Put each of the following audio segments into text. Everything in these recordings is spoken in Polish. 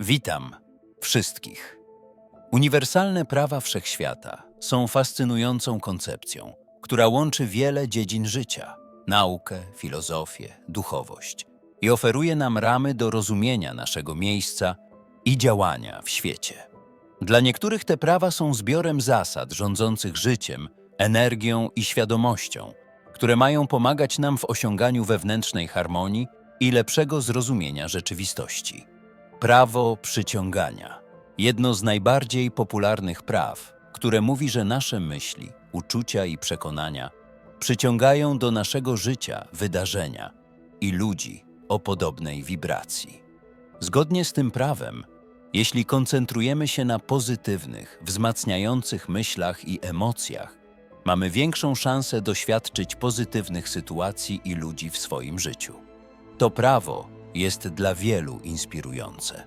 Witam wszystkich. Uniwersalne prawa wszechświata są fascynującą koncepcją, która łączy wiele dziedzin życia naukę, filozofię, duchowość i oferuje nam ramy do rozumienia naszego miejsca i działania w świecie. Dla niektórych te prawa są zbiorem zasad rządzących życiem, energią i świadomością, które mają pomagać nam w osiąganiu wewnętrznej harmonii i lepszego zrozumienia rzeczywistości. Prawo przyciągania. Jedno z najbardziej popularnych praw, które mówi, że nasze myśli, uczucia i przekonania przyciągają do naszego życia wydarzenia i ludzi o podobnej wibracji. Zgodnie z tym prawem, jeśli koncentrujemy się na pozytywnych, wzmacniających myślach i emocjach, mamy większą szansę doświadczyć pozytywnych sytuacji i ludzi w swoim życiu. To prawo jest dla wielu inspirujące,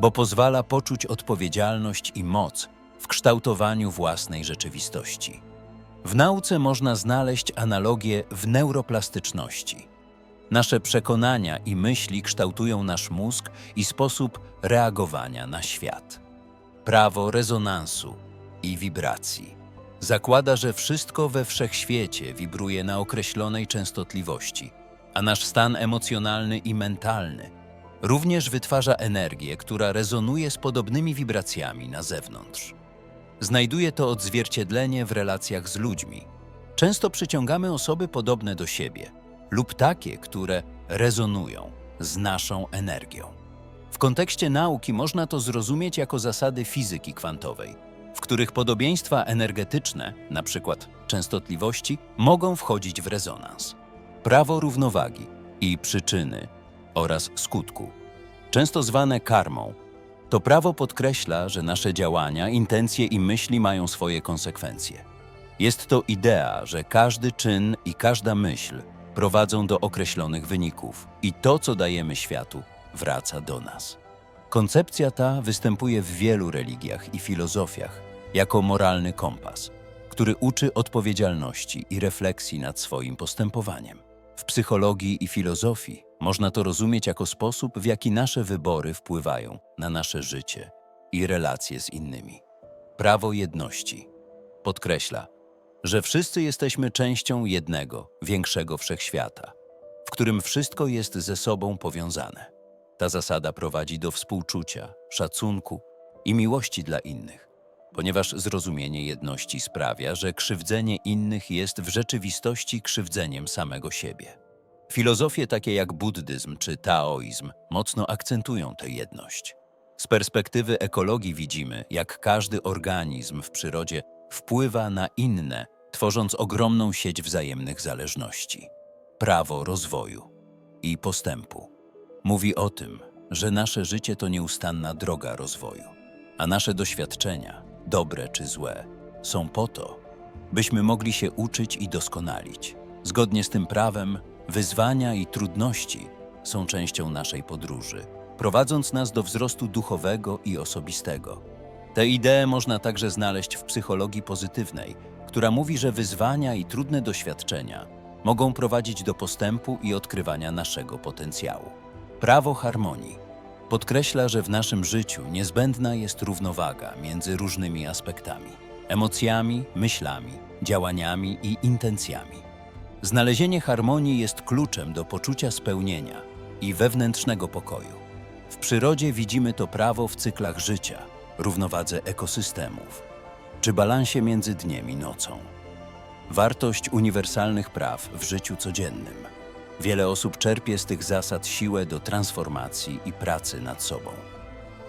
bo pozwala poczuć odpowiedzialność i moc w kształtowaniu własnej rzeczywistości. W nauce można znaleźć analogię w neuroplastyczności. Nasze przekonania i myśli kształtują nasz mózg i sposób reagowania na świat. Prawo rezonansu i wibracji zakłada, że wszystko we wszechświecie wibruje na określonej częstotliwości, a nasz stan emocjonalny i mentalny również wytwarza energię, która rezonuje z podobnymi wibracjami na zewnątrz. Znajduje to odzwierciedlenie w relacjach z ludźmi. Często przyciągamy osoby podobne do siebie lub takie, które rezonują z naszą energią. W kontekście nauki można to zrozumieć jako zasady fizyki kwantowej, w których podobieństwa energetyczne, np. częstotliwości, mogą wchodzić w rezonans. Prawo równowagi i przyczyny oraz skutku, często zwane karmą, to prawo podkreśla, że nasze działania, intencje i myśli mają swoje konsekwencje. Jest to idea, że każdy czyn i każda myśl prowadzą do określonych wyników i to, co dajemy światu, wraca do nas. Koncepcja ta występuje w wielu religiach i filozofiach jako moralny kompas, który uczy odpowiedzialności i refleksji nad swoim postępowaniem. W psychologii i filozofii można to rozumieć jako sposób, w jaki nasze wybory wpływają na nasze życie i relacje z innymi. Prawo jedności podkreśla, że wszyscy jesteśmy częścią jednego, większego wszechświata, w którym wszystko jest ze sobą powiązane. Ta zasada prowadzi do współczucia, szacunku i miłości dla innych, ponieważ zrozumienie jedności sprawia, że krzywdzenie innych jest w rzeczywistości krzywdzeniem samego siebie. Filozofie takie jak buddyzm czy taoizm mocno akcentują tę jedność. Z perspektywy ekologii widzimy, jak każdy organizm w przyrodzie wpływa na inne, tworząc ogromną sieć wzajemnych zależności. Prawo rozwoju i postępu mówi o tym, że nasze życie to nieustanna droga rozwoju, a nasze doświadczenia, dobre czy złe, są po to, byśmy mogli się uczyć i doskonalić. Zgodnie z tym prawem, wyzwania i trudności są częścią naszej podróży, prowadząc nas do wzrostu duchowego i osobistego. Tę ideę można także znaleźć w psychologii pozytywnej, która mówi, że wyzwania i trudne doświadczenia mogą prowadzić do postępu i odkrywania naszego potencjału. Prawo harmonii podkreśla, że w naszym życiu niezbędna jest równowaga między różnymi aspektami emocjami, myślami, działaniami i intencjami. Znalezienie harmonii jest kluczem do poczucia spełnienia i wewnętrznego pokoju. W przyrodzie widzimy to prawo w cyklach życia, równowadze ekosystemów czy balansie między dniem i nocą. Wartość uniwersalnych praw w życiu codziennym. Wiele osób czerpie z tych zasad siłę do transformacji i pracy nad sobą.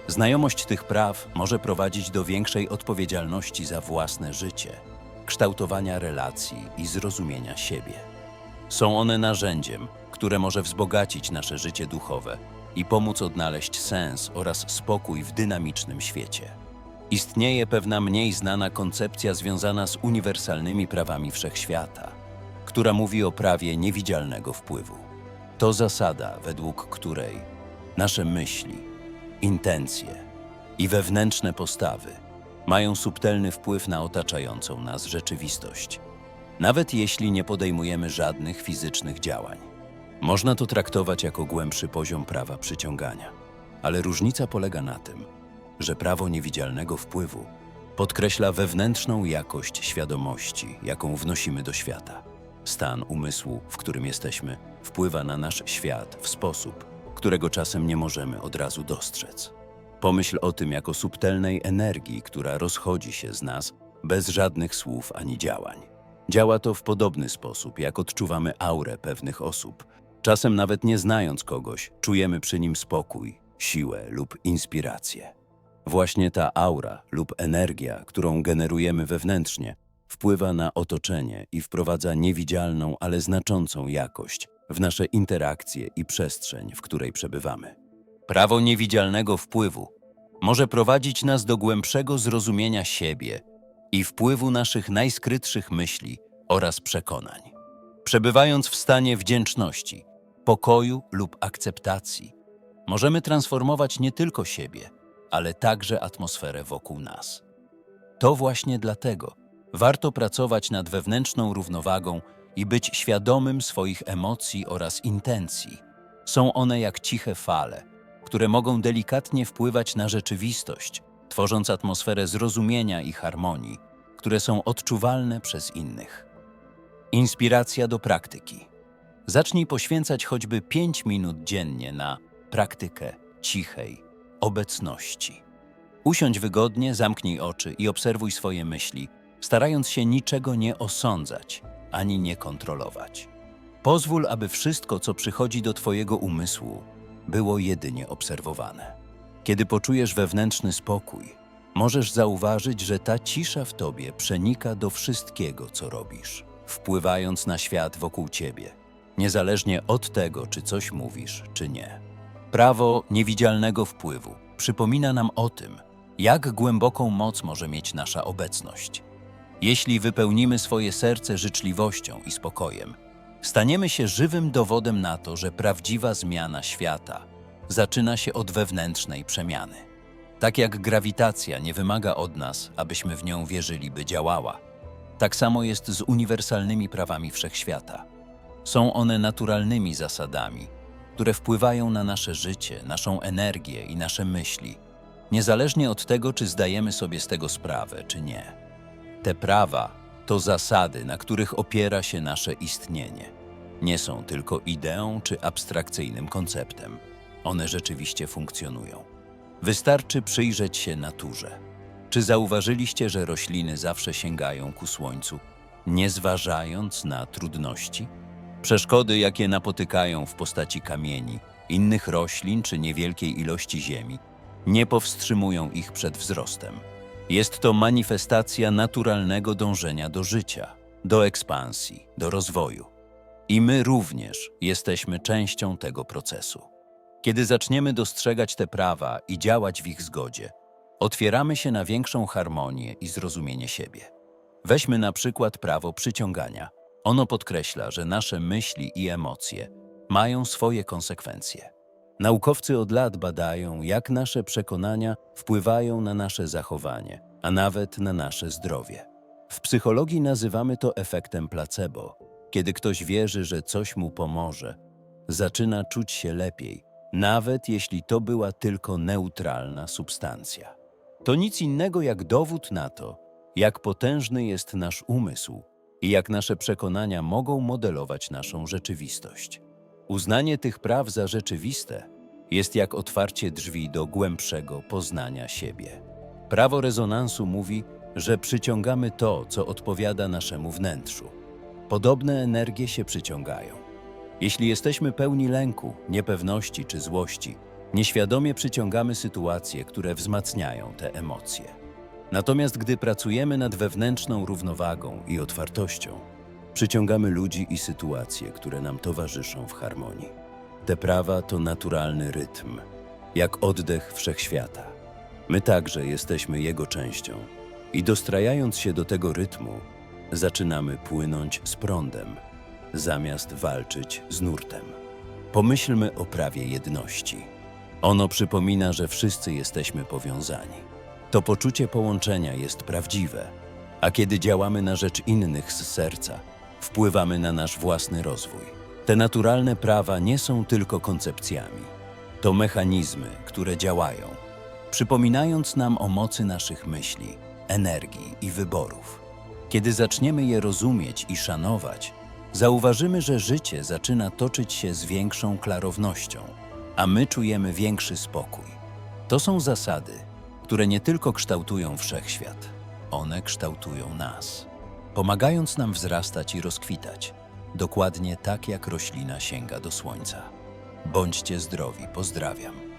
Znajomość tych praw może prowadzić do większej odpowiedzialności za własne życie, kształtowania relacji i zrozumienia siebie. Są one narzędziem, które może wzbogacić nasze życie duchowe i pomóc odnaleźć sens oraz spokój w dynamicznym świecie. Istnieje pewna mniej znana koncepcja związana z uniwersalnymi prawami wszechświata, która mówi o prawie niewidzialnego wpływu. To zasada, według której nasze myśli, intencje i wewnętrzne postawy mają subtelny wpływ na otaczającą nas rzeczywistość, nawet jeśli nie podejmujemy żadnych fizycznych działań. Można to traktować jako głębszy poziom prawa przyciągania. ale różnica polega na tym, że prawo niewidzialnego wpływu podkreśla wewnętrzną jakość świadomości, jaką wnosimy do świata. Stan umysłu, w którym jesteśmy, wpływa na nasz świat w sposób, którego czasem nie możemy od razu dostrzec. Pomyśl o tym jako subtelnej energii, która rozchodzi się z nas bez żadnych słów ani działań. Działa to w podobny sposób, jak odczuwamy aurę pewnych osób. Czasem nawet nie znając kogoś, czujemy przy nim spokój, siłę lub inspirację. Właśnie ta aura lub energia, którą generujemy wewnętrznie, wpływa na otoczenie i wprowadza niewidzialną, ale znaczącą jakość w nasze interakcje i przestrzeń, w której przebywamy. Prawo niewidzialnego wpływu może prowadzić nas do głębszego zrozumienia siebie i wpływu naszych najskrytszych myśli oraz przekonań. Przebywając w stanie wdzięczności, pokoju lub akceptacji, możemy transformować nie tylko siebie, ale także atmosferę wokół nas. To właśnie dlatego warto pracować nad wewnętrzną równowagą i być świadomym swoich emocji oraz intencji. Są one jak ciche fale, które mogą delikatnie wpływać na rzeczywistość, tworząc atmosferę zrozumienia i harmonii, które są odczuwalne przez innych. Inspiracja do praktyki. Zacznij poświęcać choćby 5 minut dziennie na praktykę cichej obecności. Usiądź wygodnie, zamknij oczy i obserwuj swoje myśli, starając się niczego nie osądzać ani nie kontrolować. Pozwól, aby wszystko, co przychodzi do Twojego umysłu, było jedynie obserwowane. Kiedy poczujesz wewnętrzny spokój, możesz zauważyć, że ta cisza w Tobie przenika do wszystkiego, co robisz, wpływając na świat wokół Ciebie, niezależnie od tego, czy coś mówisz, czy nie. Prawo niewidzialnego wpływu przypomina nam o tym, jak głęboką moc może mieć nasza obecność. Jeśli wypełnimy swoje serce życzliwością i spokojem, staniemy się żywym dowodem na to, że prawdziwa zmiana świata zaczyna się od wewnętrznej przemiany. Tak jak grawitacja nie wymaga od nas, abyśmy w nią wierzyli, by działała, tak samo jest z uniwersalnymi prawami wszechświata. Są one naturalnymi zasadami, które wpływają na nasze życie, naszą energię i nasze myśli, niezależnie od tego, czy zdajemy sobie z tego sprawę, czy nie. Te prawa to zasady, na których opiera się nasze istnienie. Nie są tylko ideą czy abstrakcyjnym konceptem. One rzeczywiście funkcjonują. Wystarczy przyjrzeć się naturze. Czy zauważyliście, że rośliny zawsze sięgają ku słońcu, nie zważając na trudności? Przeszkody, jakie napotykają w postaci kamieni, innych roślin czy niewielkiej ilości ziemi, nie powstrzymują ich przed wzrostem. Jest to manifestacja naturalnego dążenia do życia, do ekspansji, do rozwoju. I my również jesteśmy częścią tego procesu. Kiedy zaczniemy dostrzegać te prawa i działać w ich zgodzie, otwieramy się na większą harmonię i zrozumienie siebie. Weźmy na przykład prawo przyciągania. Ono podkreśla, że nasze myśli i emocje mają swoje konsekwencje. Naukowcy od lat badają, jak nasze przekonania wpływają na nasze zachowanie, a nawet na nasze zdrowie. W psychologii nazywamy to efektem placebo. Kiedy ktoś wierzy, że coś mu pomoże, zaczyna czuć się lepiej, nawet jeśli to była tylko neutralna substancja. To nic innego jak dowód na to, jak potężny jest nasz umysł i jak nasze przekonania mogą modelować naszą rzeczywistość. Uznanie tych praw za rzeczywiste jest jak otwarcie drzwi do głębszego poznania siebie. Prawo rezonansu mówi, że przyciągamy to, co odpowiada naszemu wnętrzu. Podobne energie się przyciągają. Jeśli jesteśmy pełni lęku, niepewności czy złości, nieświadomie przyciągamy sytuacje, które wzmacniają te emocje. Natomiast gdy pracujemy nad wewnętrzną równowagą i otwartością, przyciągamy ludzi i sytuacje, które nam towarzyszą w harmonii. Te prawa to naturalny rytm, jak oddech wszechświata. My także jesteśmy jego częścią i dostrajając się do tego rytmu, zaczynamy płynąć z prądem, zamiast walczyć z nurtem. Pomyślmy o prawie jedności. Ono przypomina, że wszyscy jesteśmy powiązani. To poczucie połączenia jest prawdziwe, a kiedy działamy na rzecz innych z serca, wpływamy na nasz własny rozwój. Te naturalne prawa nie są tylko koncepcjami. To mechanizmy, które działają, przypominając nam o mocy naszych myśli, energii i wyborów. Kiedy zaczniemy je rozumieć i szanować, zauważymy, że życie zaczyna toczyć się z większą klarownością, a my czujemy większy spokój. To są zasady, które nie tylko kształtują wszechświat, one kształtują nas, pomagając nam wzrastać i rozkwitać, dokładnie tak jak roślina sięga do słońca. Bądźcie zdrowi, pozdrawiam.